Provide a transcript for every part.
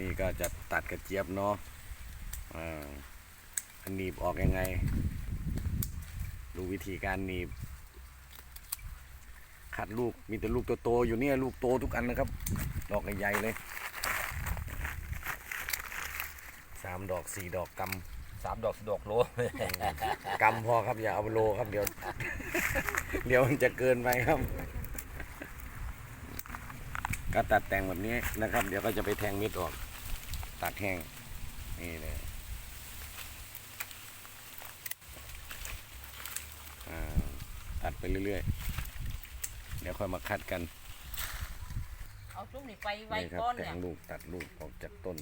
นี้ก็จะตัดกระเจี๊ยบเนาะอ่าอันหนีบออกยังไง ดูวิธีการหนีบคัดลูกมีแต่ลูกโตๆอยู่เนี่ยลูกโตทุกอันนะครับ ดอกใหญ่ๆเลยสามดอกสี่ดอกกำสามดอกสดอกโลกำพอครับอย่าเอาโลครับเดี๋ยวเดี๋ยวมันจะเกินไปครับ ก็ตัดแต่งแบบนี้นะครับ เดี๋ยวก็จะไปแทงเม็ดออก ตัดแห้งนี่เลยอ่าตัดไปเรื่อยๆ เดี๋ยวค่อยมาคัดกัน เอาช่วงนี้ไปไว้นี่ครับก้อนแต่เนี่ยงลูกตัดลูกออกจากต้น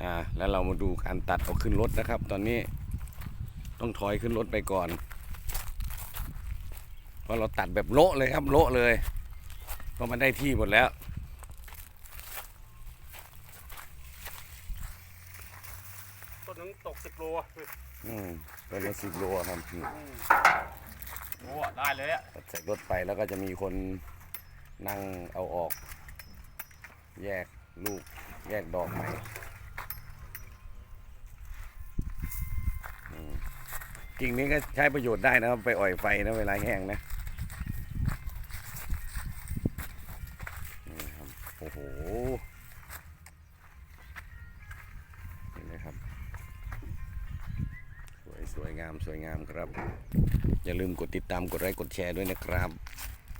อ่าแล้วเรามาดูการตัดเอาขึ้นรถนะครับ ตอนนี้ ต้องถอยขึ้นรถไปก่อน เพราะเราตัดแบบโละเลยครับโละเลย เพราะมันได้ที่หมดแล้ว ต้นนึงตกสิบโลอืมต้นละสิบโลครับอืมโอ้ได้เลยอะตัดใส่รถไปแล้วก็จะมีคนนั่งเอาออก แยกลูก แยกดอกใหม่อืม กิ่งนี้ก็ใช้ประโยชน์ได้นะครับไปอ่อยไฟนะเวลาแห้งนะนี่ครับโอ้โหเห็นไหมครับ สวยสวยงามสวยงามครับ อย่าลืมกดติดตามกดไลค์กดแชร์ด้วยนะครับ